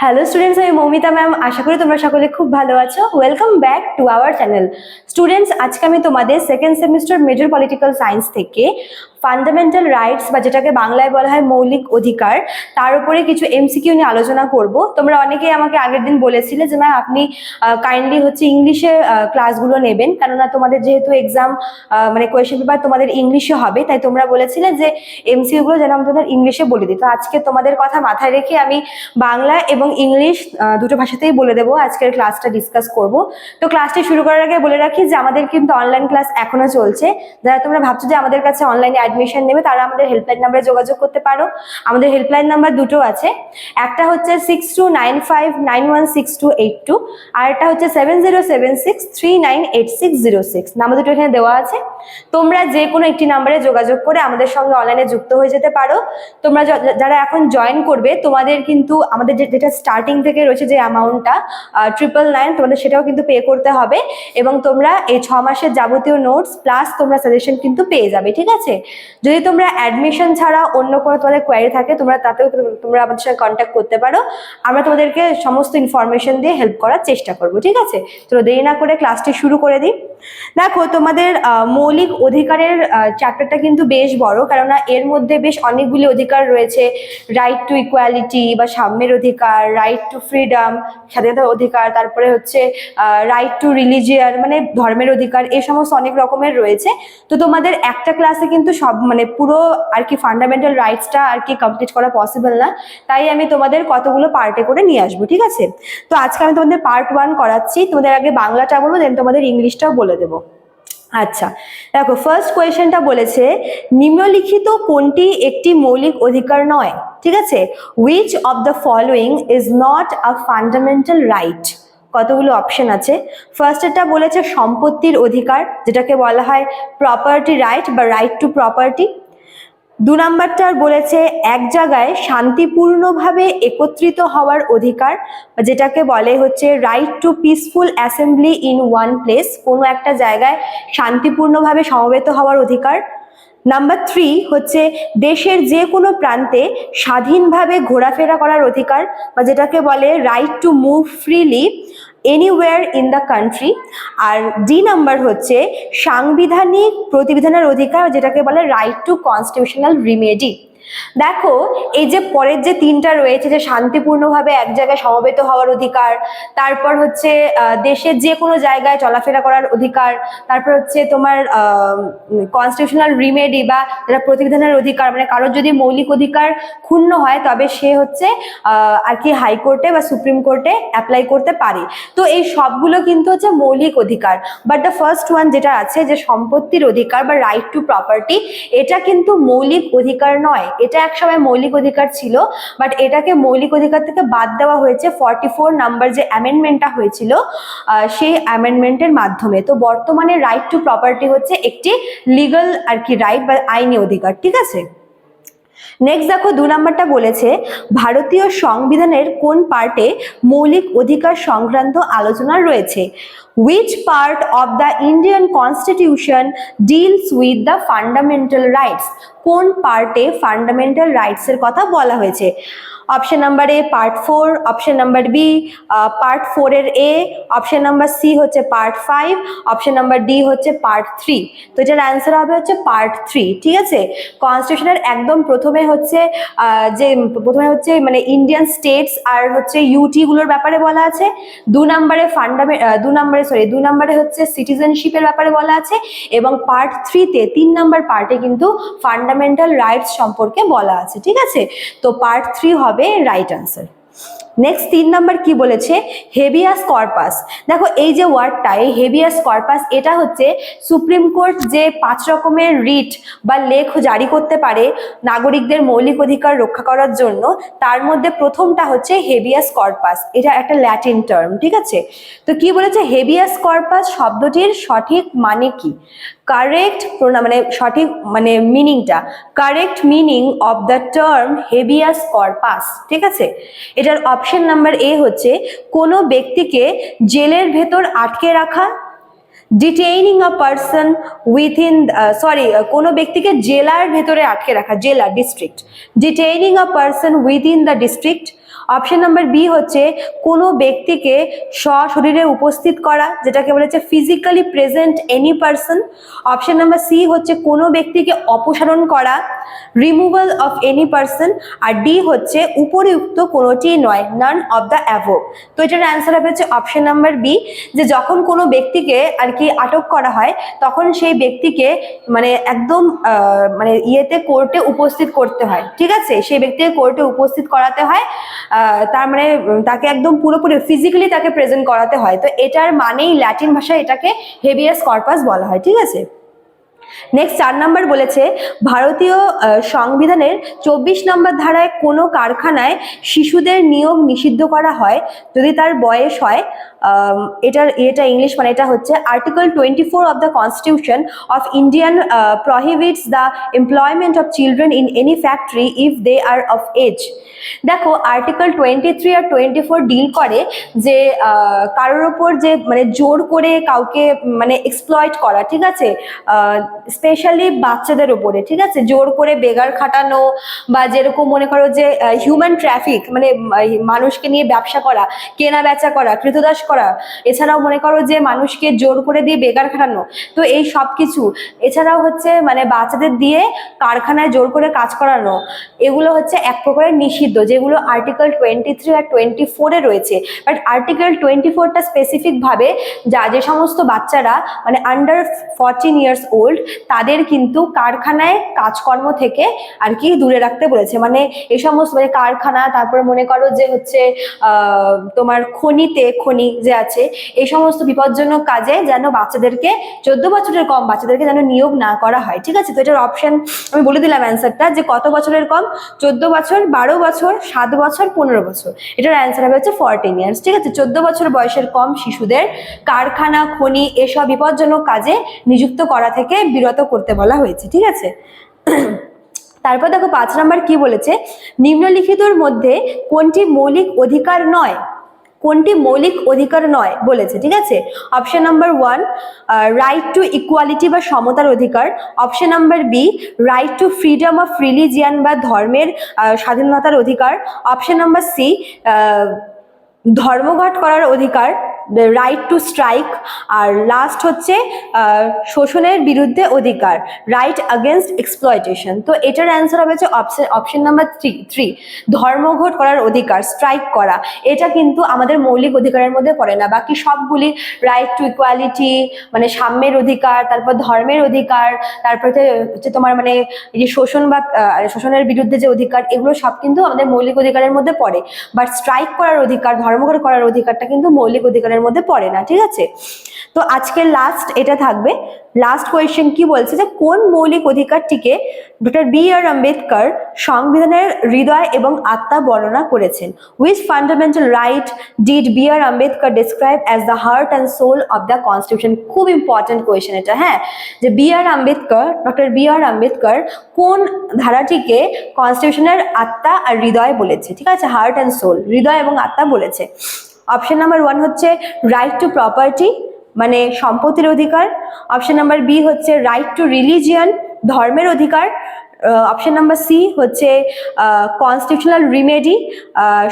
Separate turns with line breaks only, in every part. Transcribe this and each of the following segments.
Hello students আমি Moumita ma'am আশা করি তোমরা সকলে খুব ভালো আছো। Welcome back to our channel students আজকে আমি তোমাদের second semester major political science থেকে ফান্ডামেন্টাল রাইটস বা যেটাকে বাংলায় বলা হয় মৌলিক অধিকার, তার উপরে কিছু এমসিকিউ নিয়ে আলোচনা করব। তোমরা অনেকেই আমাকে আগের দিন বলেছিলে যে, ম্যাম, আপনি কাইন্ডলি হচ্ছে ইংলিশে ক্লাসগুলো নেবেন। কেননা তোমাদের যেহেতু এক্সাম মানে কোয়েশ্চেন পেপার তোমাদের ইংলিশে হবে। তাই তোমরা বলেছিলে যে এমসিকিউ গুলো যেন আমি তোমাদের ইংলিশে বলে দিই। তো আজকে তোমাদের কথা মাথায় রেখে আমি বাংলা এবং ইংলিশ দুটো ভাষাতেই বলে দেবো। আজকের ক্লাসটা ডিসকাস করব। তো ক্লাসটি শুরু করার আগে বলে রাখি যে, আমাদের কিন্তু অনলাইন ক্লাস এখনও চলছে। যারা তোমরা ভাবছ যে, আমাদের কাছে অনলাইনে অ্যাডমিশন নেবে, তারা আমাদের হেল্পলাইন নাম্বারে যোগাযোগ করতে পারো। আমাদের হেল্পলাইন নাম্বার দুটো আছে। একটা হচ্ছে six two nine five nine one six two eight two আর একটা হচ্ছে seven zero seven six three nine eight six zero six number দুটো এখানে দেওয়া আছে। তোমরা যে কোনো একটি নাম্বারে যোগাযোগ করে আমাদের সঙ্গে অনলাইনে যুক্ত হয়ে যেতে পারো। তোমরা যারা এখন জয়েন করবে, তোমাদের কিন্তু আমাদের যেটা স্টার্টিং থেকে রয়েছে যে অ্যামাউন্টটা ট্রিপল নাইন তোমাদের সেটাও কিন্তু পে করতে হবে। এবং তোমরা এই ছ মাসের যাবতীয় নোটস প্লাস তোমরা সাজেশন কিন্তু পেয়ে যাবে, ঠিক আছে? যদি তোমরা অ্যাডমিশন ছাড়া অন্য কোনো তোমাদের কোয়ারি থাকে, তোমরা তাতেও তোমরা আমাদের সঙ্গে কন্ট্যাক্ট করতে পারো। আমরা তোমাদেরকে সমস্ত ইনফরমেশন দিয়ে হেল্প করার চেষ্টা করব, ঠিক আছে? তো দেরি না করে ক্লাসটি শুরু করে দিই। দেখো, তোমাদের মৌলিক অধিকারের চ্যাপ্টারটা কিন্তু বেশ বড়, কেননা এর মধ্যে বেশ অনেকগুলি অধিকার রয়েছে। রাইট টু ইকুয়ালিটি বা সাম্যের অধিকার রাইট টু ফ্রিডম স্বাধীনতার অধিকার, তারপরে হচ্ছে রাইট টু রিলিজিয়ান মানে ধর্মের অধিকার এই সমস্ত অনেক রকমের রয়েছে। তো তোমাদের একটা ক্লাসে কিন্তু সব মানে পুরো আর কি ফান্ডামেন্টাল রাইটসটা আর কি কমপ্লিট করা পসিবল না। তাই আমি তোমাদের কতগুলো পার্টে করে নিয়ে আসব, ঠিক আছে? তো আজকে আমি তোমাদের পার্ট ওয়ান করাচ্ছি। তোমাদের আগে বাংলাটা বলব দেন তোমাদের ইংলিশটাও বলে দেবো। আচ্ছা দেখো ফার্স্ট কোয়েশনটা বলেছে, নিম্নলিখিত কোনটি একটি মৌলিক অধিকার নয়? ঠিক আছে? Which of the following is not a fundamental right কতগুলো অপশন আছে। ফার্স্ট এটা বলেছে সম্পত্তির অধিকার, যেটাকে বলা হয় প্রপার্টি রাইট বা রাইট টু প্রপার্টি দু নাম্বারটা বলেছে, এক জায়গায় শান্তিপূর্ণভাবে একত্রিত হওয়ার অধিকার, যেটাকে বলে হচ্ছে right to peaceful assembly in one place কোনো একটা জায়গায় শান্তিপূর্ণভাবে সমবেত হওয়ার অধিকার। নাম্বার থ্রি হচ্ছে, দেশের যে কোনো প্রান্তে স্বাধীনভাবে ঘোরাফেরা করার অধিকার, বা যেটাকে বলে right to move freely anywhere in the country R D number হচ্ছে সাংবিধানিক প্রতিবিধানের অধিকার, যেটাকে বলে রাইট টু কনস্টিটিউশনাল রিমেডি দেখো, এই যে পরের যে তিনটা রয়েছে, যে শান্তিপূর্ণভাবে এক জায়গায় সমবেত হওয়ার অধিকার, তারপর হচ্ছে দেশের যে কোনো জায়গায় চলাফেরা করার অধিকার, তারপর হচ্ছে তোমার কনস্টিটিউশনাল রিমেডি বা যেটা প্রতিবিধানের অধিকার মানে কারোর যদি মৌলিক অধিকার ক্ষুণ্ণ হয়, তবে সে হচ্ছে আর কি হাইকোর্টে বা সুপ্রিম কোর্টে অ্যাপ্লাই করতে পারে। তো এই সবগুলো কিন্তু হচ্ছে মৌলিক অধিকার। বাট দ্য ফার্স্ট ওয়ান যেটা আছে, যে সম্পত্তির অধিকার বা রাইট টু প্রপার্টি এটা কিন্তু মৌলিক অধিকার নয়। এটা একসময় মৌলিক অধিকার ছিল বাট এটাকে মৌলিক অধিকার থেকে বাদ দেওয়া হয়েছে। ফর্টি ফোর নাম্বার যে অ্যামেন্ডমেন্টটা হয়েছিল সেই অ্যামেন্ডমেন্টের মাধ্যমে। তো বর্তমানে রাইট টু প্রপার্টি হচ্ছে একটি লিগাল আর কি রাইট বা আইনি অধিকার, ঠিক আছে? নেক্সট দেখো দু নম্বরটা বলেছে, ভারতীয় সংবিধানের কোন পার্টে মৌলিক অধিকার সংক্রান্ত আলোচনা রয়েছে? Which part of the Indian constitution deals with the fundamental rights কোন পার্টে ফান্ডামেন্টাল রাইটসের কথা বলা হয়েছে? Option number A part four option number B part ফোরের এ অপশন নাম্বার সি হচ্ছে part five option number D হচ্ছে পার্ট থ্রি তো এটার অ্যান্সার হবে হচ্ছে পার্ট থ্রি ঠিক আছে? কনস্টিটিউশনের একদম প্রথমে হচ্ছে যে প্রথমে হচ্ছে মানে ইন্ডিয়ান স্টেটস আর হচ্ছে ইউটি গুলোর ব্যাপারে বলা আছে। দু নম্বরে ফান্ডামে দু নম্বরে সরি দু নম্বরে হচ্ছে সিটিজেনশিপের ব্যাপারে বলা আছে এবং পার্ট থ্রিতে তিন নম্বর পার্টে কিন্তু ফান্ডামেন্টাল রাইটস সম্পর্কে বলা আছে, ঠিক আছে? তো পার্ট থ্রি হবে রাইট আনসার নেক্সট তিন নাম্বার কি বলেছে? হেভিয়াস কর্পাস দেখো, এই যে ওয়ার্ডটা এই হেভিয়াস কর্পাস এটা হচ্ছে সুপ্রিম কোর্ট যে পাঁচ রকমের রিট বা লেখ জারি করতে পারে নাগরিকদের মৌলিক অধিকার রক্ষা করার জন্য, তার মধ্যে প্রথমটা হচ্ছে হেভিয়াস কর্পাস এটা একটা ল্যাটিন টার্ম ঠিক আছে? তো কি বলেছে? হেভিয়াস কর্পাস শব্দটির সঠিক মানে কি? কারেক্ট মানে সঠিক মানে মিনিংটা correct meaning of the term habeas corpus ঠিক আছে? এটার অপশন নাম্বার এ হচ্ছে, কোনো ব্যক্তিকে জেলের ভেতর আটকে রাখা detaining a person within sorry কোনো ব্যক্তিকে জেলার ভেতরে আটকে রাখা, জেলা district detaining a person within the district option number B হচ্ছে কোনো ব্যক্তিকে সশরীরে উপস্থিত করা, যেটাকে বলেছে physically present any person option number C হচ্ছে কোনো ব্যক্তিকে অপসারণ করা রিমুভাল অফ এনি পার্সন আর ডি হচ্ছে উপরিউক্ত কোনোটি নয় নান অফ দ্য অ্যাভো তো এটার অ্যান্সার হবে হচ্ছে অপশন নাম্বার বি যে যখন কোনো ব্যক্তিকে আর কি আটক করা হয়, তখন সেই ব্যক্তিকে মানে একদম মানে ইয়েতে কোর্টে উপস্থিত করতে হয়। ঠিক আছে? সেই ব্যক্তিকে কোর্টে উপস্থিত করাতে হয়। তার মানে তাকে একদম পুরোপুরি ফিজিক্যালি তাকে প্রেজেন্ট করাতে হয়। তো এটার মানেই ল্যাটিন ভাষায় এটাকে হেভিয়াস কর্পাস বলা হয়, ঠিক আছে? নেক্সট চার নম্বর বলেছে, ভারতীয় সংবিধানের চব্বিশ নম্বর ধারায় কোনো কারখানায় শিশুদের নিয়োগ নিষিদ্ধ করা হয় যদি তার বয়স হয় এটার, এটা ইংলিশ মানে এটা হচ্ছে article twenty four of the constitution of Indian prohibits the employment of children in any factory if they are of age দেখো আর্টিকেল টোয়েন্টি থ্রি আর টোয়েন্টি ফোর ডিল করে যে কারোর ওপর যে মানে জোর করে কাউকে মানে এক্সপ্লয়েট করা, ঠিক আছে? স্পেশালি বাচ্চাদের ওপরে ঠিক আছে? জোর করে বেগার খাটানো বা যেরকম মনে করো যে হিউম্যান ট্রাফিক মানে মানুষকে নিয়ে ব্যবসা করা, কেনা বেচা করা, কৃতদাস করা, এছাড়াও মনে করো যে, মানুষকে জোর করে দিয়ে বেগার খাটানো, তো এই সব কিছু, এছাড়াও হচ্ছে মানে বাচ্চাদের দিয়ে কারখানায় জোর করে কাজ করানো, এগুলো হচ্ছে এক প্রকারের নিষিদ্ধ, যেগুলো আর্টিকেল টোয়েন্টি থ্রি আর টোয়েন্টি ফোরে রয়েছে। বাট আর্টিকেল টোয়েন্টি ফোরটা স্পেসিফিকভাবে যা, যে সমস্ত বাচ্চারা মানে আন্ডার ফরটিন ইয়ার্স ওল্ড তাদের কিন্তু কারখানায় কাজকর্ম থেকে আর কি দূরে রাখতে বলেছে। মানে এই সমস্ত মানে কারখানা, তারপর মনে করো যে হচ্ছে তোমার খনিতে খনি যে আছে এই সমস্ত বিপজ্জনক কাজে যেন বাচ্চাদেরকে, চোদ্দ বছরের কম বাচ্চাদেরকে যেন নিয়োগ না করা হয়। ঠিক আছে? তো এটার অপশন আমি বলে দিলাম অ্যান্সারটা যে কত বছরের কম? চোদ্দ বছর, বারো বছর, সাত বছর, পনেরো বছর। এটার অ্যান্সার হবে হচ্ছে ফরটিন ইয়ার্স ঠিক আছে? চোদ্দ বছর বয়সের কম শিশুদের কারখানা, খনি, এসব বিপজ্জনক কাজে নিযুক্ত করা থেকে বিরত করতে বলা হয়েছে, ঠিক আছে? তারপর দেখো পাঁচ নাম্বার কি বলেছে? নিম্নলিখিতর মধ্যে কোনটি মৌলিক অধিকার নয়? কোনটি মৌলিক অধিকার নয়? বলেছে, ঠিক আছে? Option number one right to equality বা সমতার অধিকার। Option number B right to freedom of religion বা ধর্মের স্বাধীনতার অধিকার। অপশন নাম্বার সি ধর্মঘট করার অধিকার। রাইট টু স্ট্রাইক আর লাস্ট হচ্ছে শোষণের বিরুদ্ধে অধিকার রাইট আগেনস্ট এক্সপ্লয়টেশন তো এটার অ্যান্সার হবে হচ্ছে option option number three three ধর্মঘট করার অধিকার স্ট্রাইক করা। এটা কিন্তু আমাদের মৌলিক অধিকারের মধ্যে পড়ে না। বাকি সবগুলি রাইট টু ইকুয়ালিটি মানে সাম্যের অধিকার, তারপর ধর্মের অধিকার, তারপর হচ্ছে- তোমার মানে যে শোষণ বা শোষণের বিরুদ্ধে যে অধিকার, এগুলো সব কিন্তু আমাদের মৌলিক অধিকারের মধ্যে পড়ে। বাট স্ট্রাইক করার অধিকার ধর্মঘট করার অধিকারটা কিন্তু মৌলিক অধিকারের মধ্যে পড়ে না, ঠিক আছে? তো আজকের লাস্ট এটা থাকবে। লাস্ট কোয়েশ্চেন কি বলছে যে, কোন মৌলিক অধিকারটিকে ডক্টর বি আর আম্বেদকর সংবিধানের হৃদয় এবং আত্মা বর্ণনা করেছেন? Which fundamental right did B R Ambedkar describe as the heart and soul of the constitution খুব ইম্পর্টেন্ট কোয়েশ্চেন এটা হ্যাঁ? যে B R Ambedkar doctor B R Ambedkar কোন ধারাটিকে কনস্টিটিউশনের আত্মা আর হৃদয় বলেছে? ঠিক আছে? হার্ট অ্যান্ড সোল হৃদয় এবং আত্মা বলেছে। অপশন নাম্বার ওয়ান হচ্ছে রাইট টু প্রপার্টি মানে সম্পত্তির অধিকার। অপশন নাম্বার বি হচ্ছে রাইট টু রিলিজিয়ান ধর্মের অধিকার। অপশন নাম্বার সি হচ্ছে কনস্টিটিউশনাল রিমেডি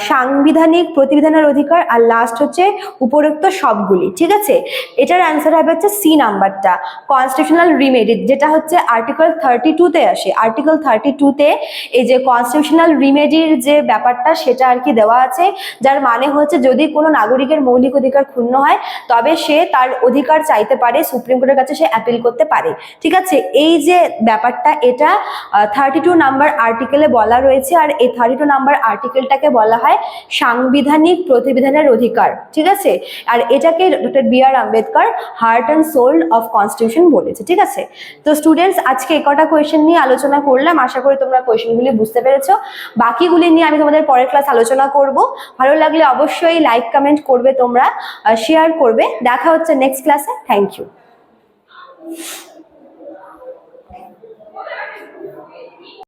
সাংবিধানিক প্রতিবিধানের অধিকার, আর লাস্ট হচ্ছে উপরোক্ত সবগুলি, ঠিক আছে? এটার অ্যান্সার হবে হচ্ছে সি নাম্বারটা কনস্টিটিউশনাল রিমেডি যেটা হচ্ছে আর্টিকেল থার্টি টুতে আসে। আর্টিকেল থার্টি টুতে এই যে কনস্টিটিউশনাল রিমেডির যে ব্যাপারটা, সেটা আর কি দেওয়া আছে, যার মানে হচ্ছে যদি কোনো নাগরিকের মৌলিক অধিকার ক্ষুণ্ণ হয়, তবে সে তার অধিকার চাইতে পারে, সুপ্রিম কোর্টের কাছে সে অ্যাপিল করতে পারে, ঠিক আছে? এই যে ব্যাপারটা, এটা থার্টি টু নাম্বার আর্টিকেলে বলা রয়েছে আর এই থার্টি টু নাম্বার আর্টিকেলটাকে বলা হয় সাংবিধানিক প্রতিবিধানের অধিকার, ঠিক আছে? আর এটাকে doctor B R Ambedkar heart and soul of constitution বলেছে, ঠিক আছে? তো স্টুডেন্টস আজকে এই কটা কোয়েশ্চেন নিয়ে আলোচনা করলাম, আশা করি তোমরা কোয়েশ্চেনগুলি বুঝতে পেরেছ। বাকিগুলি নিয়ে আমি তোমাদের পরের ক্লাস আলোচনা করব। ভালো লাগলে অবশ্যই লাইক কমেন্ট করবে তোমরা শেয়ার করবে। দেখা হচ্ছে নেক্সট ক্লাসে থ্যাংক ইউ